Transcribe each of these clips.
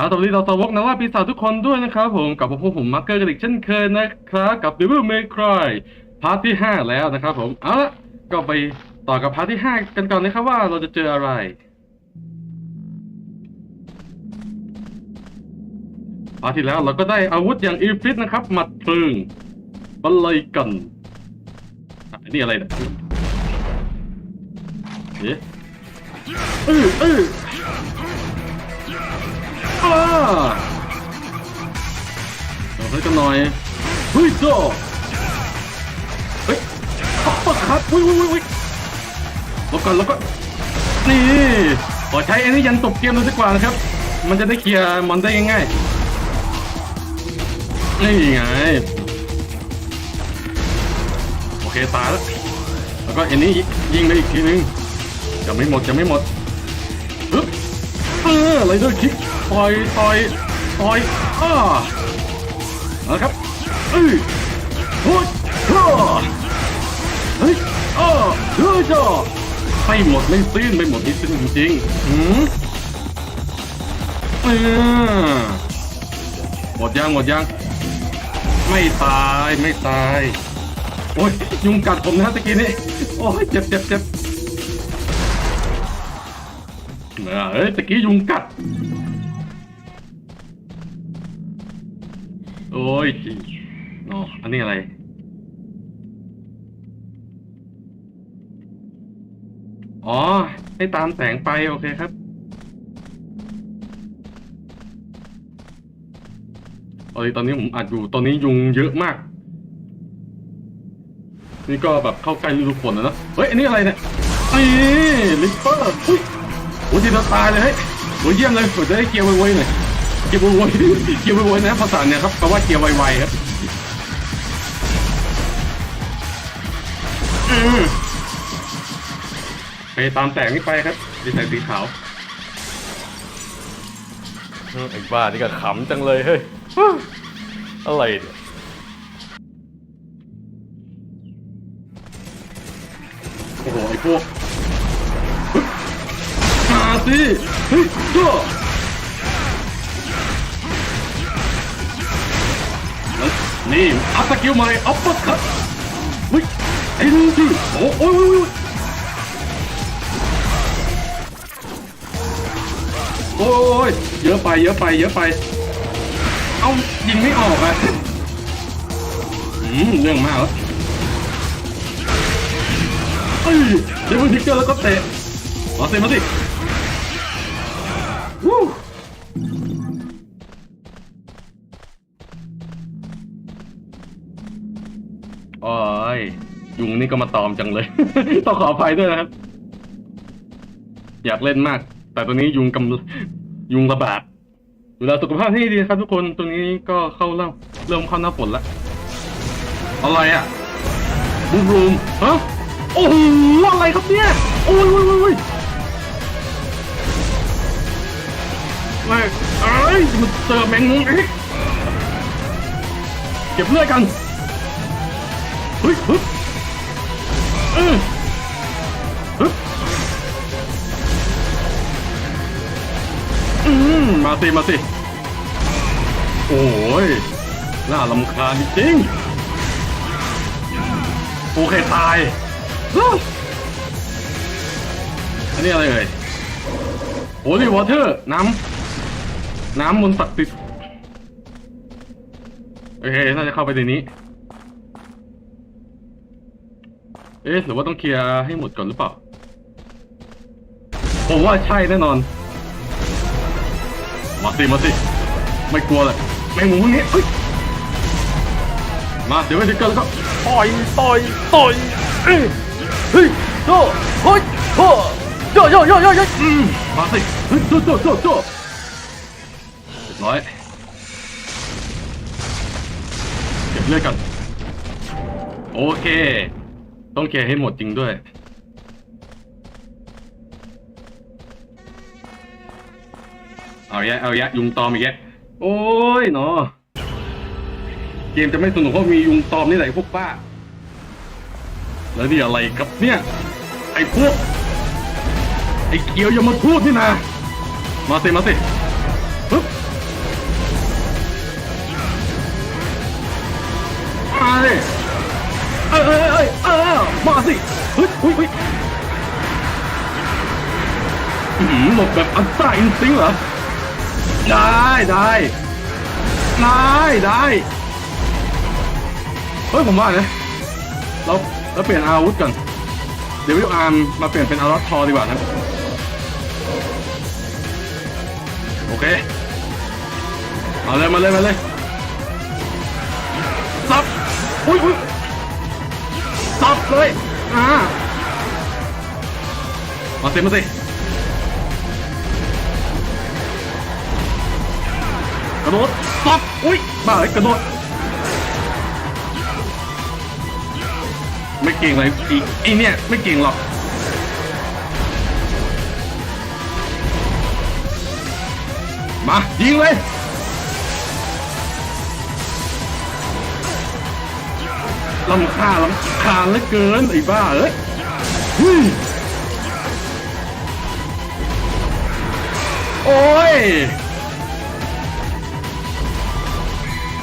เอาตอนนี้เราสวกนะว่าปีศาจทุกคนด้วยนะครับผมกับพวกผมมาร์เกอร์กันอีกเช่นเคยนะครับกับ Devil May Cry พาร์ทที่ 5 แล้วนะครับผมเอาละก็ไปต่อกับพาร์ทที่ 5 กันก่อนนะครับว่าเราจะเจออะไร พาร์ทที่แล้วเราก็ได้อาวุธอย่างอีฟิตนะครับหมัดเพลิงบรรลัยกันอันนี่อะไรเนี่ยเอ๊ะเออเออ เราให้กันหน่อยเฮ้ยโจเฮ้ยขอบคุณครับอุ้ยอุ้ยอุ้ยอุ้ยลบก่อนลบก่อนนี่ขอใช้อันนี้ยันจบเกมเลยดีกว่านะครับ มันจะได้เคลียร์มอนได้ง่ายๆนี่ไงโอเคตายแล้วแล้วก็อันนี้ยิงเลยอีกทีนึงจะไม่หมดจะไม่หมด ออไรเดอร์คิกต่อยต่อยต่อยอ้าเอาละครับเอ้ยโอ้ยอ้าเฮ้ยอ้าเฮ้ยจ้าไม่หมดไม่สิ้นไม่หมดไม่สิ้นจริงๆหืมเออหมดยังหมดยัง ไม่ตายไม่ตาย โอ้ยยุงกัดผมนะตะกี้นี้ โอ้ยเจ็บเจ็บเจ็บ เอ้ยตะกี้ยุงกัด โอ้ยอ๋ออันนี้อะไร อ๋อ ให้ตามแสงไป โอเคครับเอ้ยตอนนี้ผมอัดอยู่ ตอนนี้ยุงเยอะมาก นี่ก็แบบเข้าใกล้ฤดูฝนแล้วนะ เฮ้ย อันนี้อะไรเนี่ยนี่ลิปเปอร์ โอ้ยทีเราตายเลยเฮ้ยโอ้ยเยี่ยมเลยผมจะได้เกียร์ไวๆหน่อยเกียร์ไวๆเกียร์ไวๆนะภาษาเนี่ยครับแปลว่าเกียร์ไวๆครับอืมไปตามแสงนี่ไปครับดีแสงสีขาวเออไอ้บ้านี่ก็ขำจังเลยเฮ้ยอะไรเนี่ยโอ้โหไอ้พวกเฮ้ยมา สิเฮ้ยจ้าแล้วนี่อัพสกิลใหม่อัพปอร์คัทเฮ้ยไอ้นี่สิโอ้โอ้ยโอ้ยเยอะไปเยอะไปเยอะไป เอายิงไม่ออกอะอืมเรื่องมากแล้วเอ้ยเดี๋ยวมึงทิกเกอร์แล้วก็เตะมาสิมาสิ โอ้ยยุงนี่ก็มาตอมจังเลย ต้องขออภัยด้วยนะครับ อยากเล่นมาก แต่ตัวนี้ยุงกำยุงระบาดดูแลสุขภาพให้ดีครับทุกคนตรงนี้ก็เข้าเริ่มเริ่มเข้าหน้าฝนละอะไรอะบูมรูมฮะโอ้โหอะไรครับเนี่ย โอ้ยโอ้ยโอ้ย เอ้ยมันเจอแมงมุมอีกเก็บเลือดกันเฮ้ยฮึบเออฮึบอืมมาสิมาสิ โอ้ย น่าลำคาญจริง โอเคตาย อันนี้อะไรเอ่ยโอลิวอเตอร์น้ำ น้ำมนต์ศักดิ์สิทธิ์โอเคน่าจะเข้าไปในนี้ เอ๊ะหรือว่าต้องเคลียร์ให้หมดก่อนหรือเปล่า ผมว่าใช่แน่นอน มาสิมาสิไม่กลัวเลยไม่หมูนี้เฮ้ยมาเดี๋ยวไปถึงกันแล้วก็ต่อยต่อยต่อยเอ้ยเฮ้ยโจเฮ้ยโจโยโยโยโยโยอืมมาสิเฮ้ยโจโจโจโจเร้อยเก็บเลือดกันโอเค ต้องเคลียร์ให้หมดจริงด้วยเอาแยะเอาแยะยุงตอมอีกแยะโอ้ยเนาะเกมจะไม่สนุกเพราะมียุงตอมนี่แหละพวกป้า แล้วนี่อะไรครับเนี่ย ไอ้พวก ไอ้เกียวยมทูตนี่นะ มาสิมาสิ สิเฮ้ยเฮ้ยเฮ้ยหลบแบบอันตรายจริงเหรอ ได้ได้ได้ได้เฮ้ยผมว่าเนี่ยเราเราเปลี่ยนอาวุธก่อนเดี๋ยววิวอาร์มมาเปลี่ยนเป็นอาร์ตทอดีกว่านะ โอเค มาเลย มาเลย มาเลยซับอุ้ยอุ้ยซับเลย อ่ามาสิมาสิกระโดดปั๊บอุ้ยบ้าเลยกระโดดไม่เก่งเลยอีไอเนี่ยไม่เก่งหรอกมายิงเลย ลำคาญลำคาญเหลือเกินไอ้บ้าเอ้ยฮึ่มโอ้ย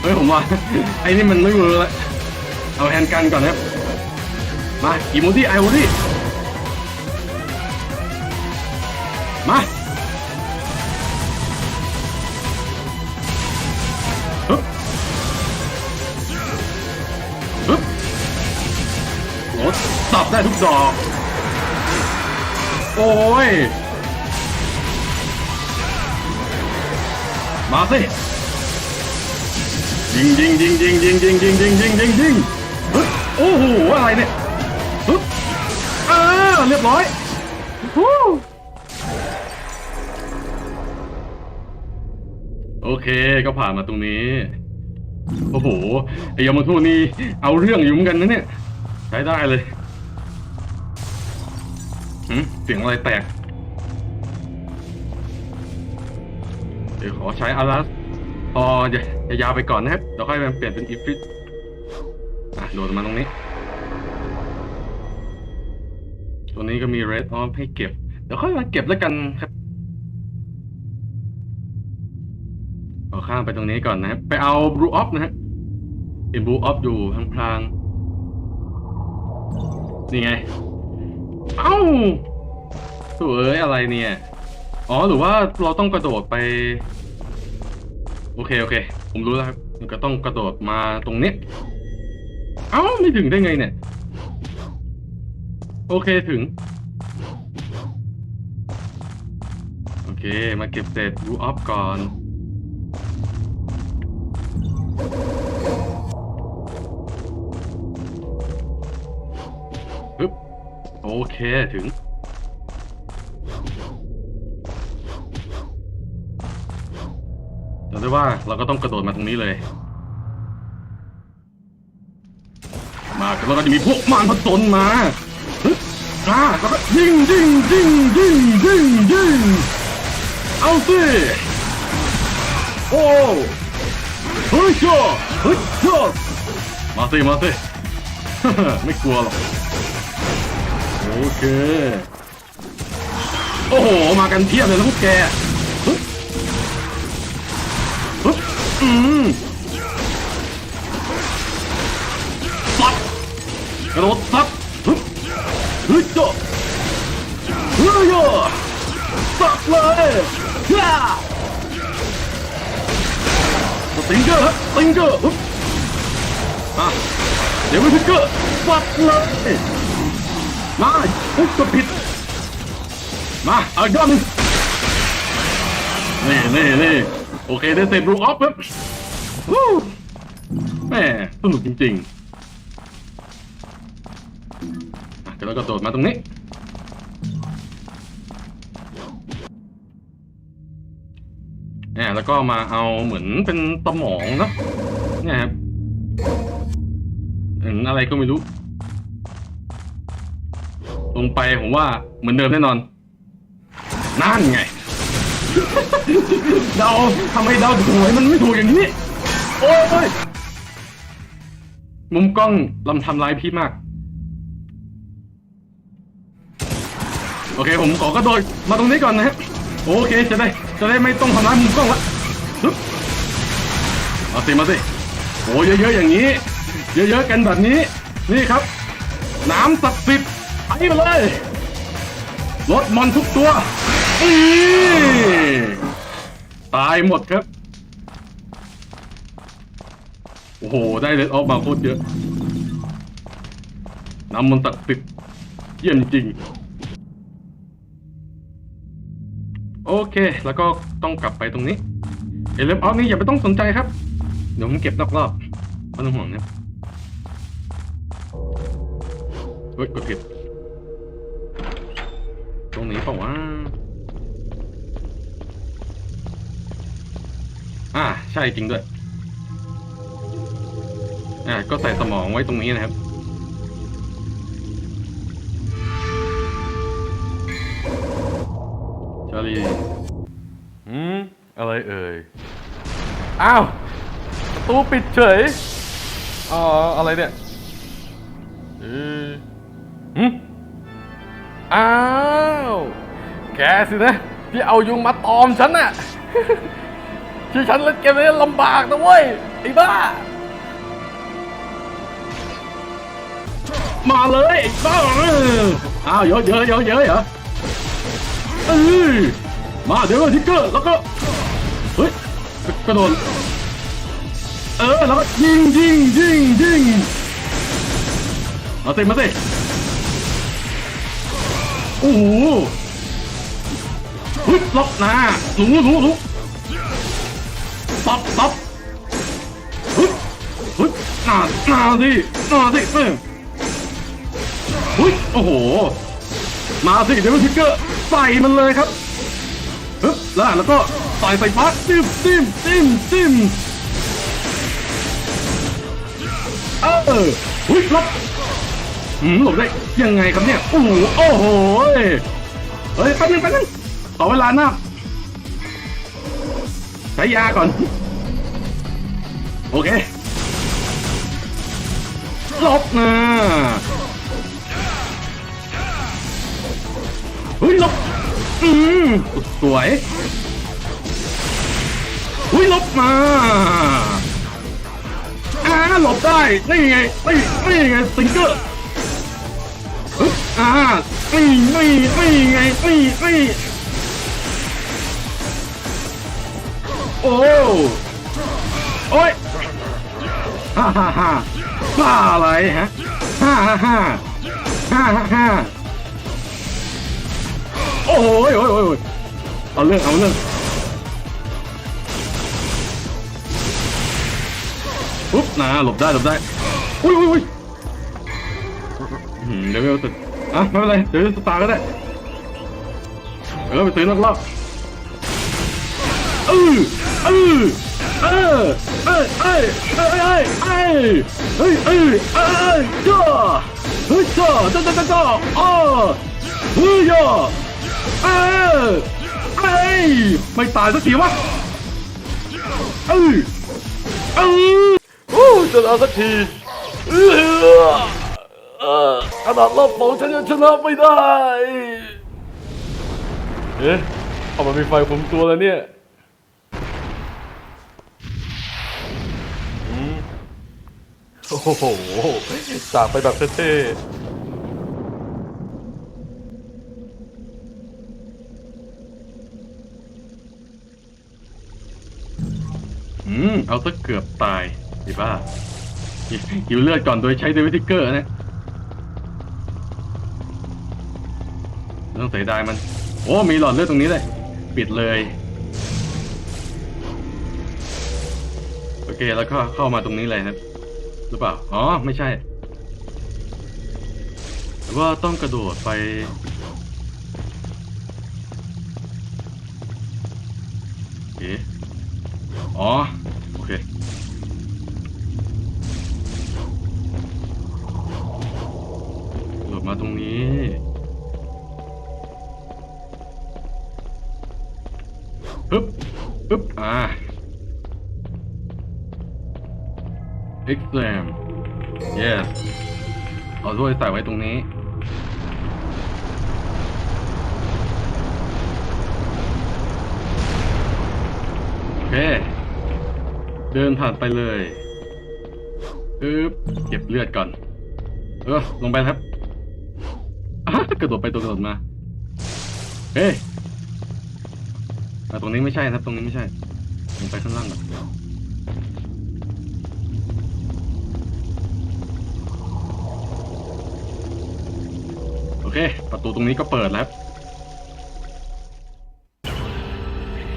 เฮ้ยผมว่าไอ้นี่มันไม่เวิร์กแล้วเอาแฮนด์กันก่อนนะครับ มาอีโมดี้ไอโมดี้มา ดอก โอ้ย มาสิยิงยิงยิงยิงยิงยิงยิงยิงยิงยิงยิงโอ้โหอะไรเนี่ยฮึบอ่าเรียบร้อยฮู้โอเคก็ผ่านมาตรงนี้ โอ้โห ไอ้ยามาทูนี่เอาเรื่องอยู่เหมือนกันนะเนี่ย ใช้ได้เลย หืมเสียงอะไรแตก เดี๋ยวขอใช้อารัสพออย่าอย่ายาวไปก่อนนะครับเดี๋ยวค่อยมาเปลี่ยนเป็นอีฟิตอะโดดมาตรงนี้ตรงนี้ก็มีเรดออฟให้เก็บ เดี๋ยวค่อยมาเก็บแล้วกันครับเอาข้ามไปตรงนี้ก่อนนะครับ ไปเอาบลูออฟนะฮะเห็นบลูออฟอยู่พลางๆนี่ไง เอ้าสวยอะไรเนี่ย อ๋อหรือว่าเราต้องกระโดดไป โอเคโอเค ผมรู้แล้วครับมันก็ต้องกระโดดมาตรงนี้ เอ้าไม่ถึงได้ไงเนี่ย โอเคถึง โอเค มาเก็บเศษรูออฟก่อน โอเคถึง จำได้ว่าเราก็ต้องกระโดดมาตรงนี้เลย มาแล้วก็จะมีพวกมารผจญมาฮึบมาแล้วก็ยิงยิงยิงยิงยิงยิงเอาสิโอ้เฮ้ยโชเฮ้ยโชมาสิมาสิ ไม่กลัวหรอก โอเค โอ้โห มากันเพียบเลยนะพวกแกฮึบปึ๊บอืมซับกระโดดซับปึ๊บเฮ้ยจ้ะเฮ้ยจ้ะซับเลยย่าสติงเกอร์ฮะสติงเกอร์ปึ๊บมาเดี๋ยวไม่พิกเกอร์ซับเลย มาปุ๊บกดผิด มาเอาอีกรอบหนึงนี่นี่นี่โอเคได้เสร็จรูออฟครับวู้แม่สนุกจริงๆอะเดี๋ยวเราก็โดดมาตรงนี้เนี่ยแล้วก็มาเอาเหมือนเป็นสมองเนอะเนี่ยครับอะไรก็ไม่รู้ ลงไปผมว่าเหมือนเดิมแน่นอนนั่นไง เดาทำไมเดาถูกหวยมันไม่ถูกอย่างนี้ โอ้ยมุมกล้องลำทำร้ายพี่มาก โอเค ผมขอกระโดดมาตรงนี้ก่อนนะฮะโอเคจะได้จะได้ไม่ต้องทำร้ายมุมกล้องละมาสิมาสิโอ้เยอะๆอย่างนี้ เยอะๆกันแบบนี้ นี่ครับ น้ำศักดิ์สิทธิ์ ไปเลยรถมอนทุกตัวตายหมดครับ โอ้โห ได้เลยออกมาโคตรเยอะ น้ำมันตักติดเยี่ยมจริง โอเค แล้วก็ต้องกลับไปตรงนี้ เอเลมออฟนี่อย่าไปต้องสนใจครับ เดี๋ยวผมเก็บนอกรอบไม่ต้องห่วงนะเฮ้ยกดผิด รงนี้เปล่าวะอ่าใช่จริงด้วย อ่าก็ใส่สมองไว้ตรงนี้นะครับ ชาลีอืม อะไรเอ่ย อ้าวประตูปิดเฉยอ๋ออะไรเนี่ย เออหืม อ้าว แกสินะ ที่เอายุงมาตอมฉันน่ะ ที่ฉันเล่นเกมนี้ลำบากนะเว้ย ไอ้บ้า มาเลยไอ้บ้าอ้าวเยอะเยอะเยอะเยอะเหรอเออมาเดี๋ยวทิกเกอร์แล้วก็ เฮ้ยกระโดดเออแล้วก็ยิงยิงยิงยิงมาสิมาสิ โอ้โหฮ้ยล็อกหน้าหนูหนูหนูตับตับฮ้ยเฮ้ยหน้าหน้าสิหน้าสิเออหุ้ยโอ้โห มาสิเดวิลทิกเกอร์ใส่มันเลยครับฮึบแล้วแล้วก็ใส่ใส่พักจิ้มจิ้มจิ้มจิ้มเออหุ้ยหลบ หืมหลบได้ยังไงครับเนี่ยโอ้โหโอ้โหเฮ้ยแป๊บนึงแป๊บนึงขอเวลานับใช้ยาก่อน โอเคหลบนะเฮ้ยหลบอืมสวยเฮ้ยลบมาอ่าหลบได้ นี่ไง นี่นี่ไงสิงเกอร์ อ่านี่นี่นี่ไงนี่นี่โอ้โอ้ยฮ่าฮ่าฮ่าบ้าอะไรฮะฮ่าฮ่าฮ่าฮ่าฮ่าโอ้ยโอ้ยโอ้ยโอ้ยเอาเรื่องเอาเรื่องปุ๊บนะหลบได้หลบได้อุ้ยอุ้ยอุ้ยอื้อหือเดี๋ยวเอาสุด อะไม่เป็นไรเดี๋ยวสตาร์ก็ได้เออไปซื้อนอกรอบเออเออเออเออเออเออเออเออเฮ้ยเออเออจ้าเฮ้ยจ้าจ้าจ้าจ้าอ๋อเฮ้ยย่าเออเอ้ยไม่ตายสักทีวะเออเออโอ้ชนะสักทีเออ เออขนาดรอบสองฉันยังชนะไม่ได้เอ๊ะเอามมีไฟคุมตัวแล้วเนี่ยอืมโอ้โหจากไปแบบเท่อืม เอาซะเกือบตายไอ้บ้าหิวเลือดก่อนโดยใช้เดวิทิกเกอร์นะ ต้องเสียดายมัน โอ้ มีหลอดเลือดตรงนี้เลย ปิดเลย โอเค แล้วก็เข้ามาตรงนี้เลยครับ หรือเปล่า อ๋อ ไม่ใช่หรือว่าต้องกระโดดไปเอ๊ะอ๋อ อ่า exam yes เอาถ้วยใส่ไว้ตรงนี้โอเค เดินผ่านไปเลยปึ๊บเก็บเลือดก่อน เออ ลงไปครับอะกระโดดไปตัวกระโดดมา เฮ้ แต่ตรงนี้ไม่ใช่ครับ ตรงนี้ไม่ใช่ลงไปข้างล่างก่อนโอเค ประตูตรงนี้ก็เปิดแล้ว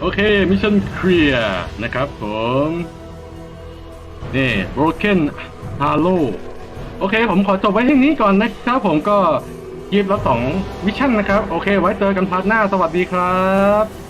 โอเค มิชชั่นเคลียร์นะครับผม นี่ broken hollow โอเค ผมขอจบไว้ที่นี้ก่อนนะครับ ผมก็ยิบแล้วสองมิชชั่นนะครับ โอเค ไว้เจอกันพาร์ทหน้า สวัสดีครับ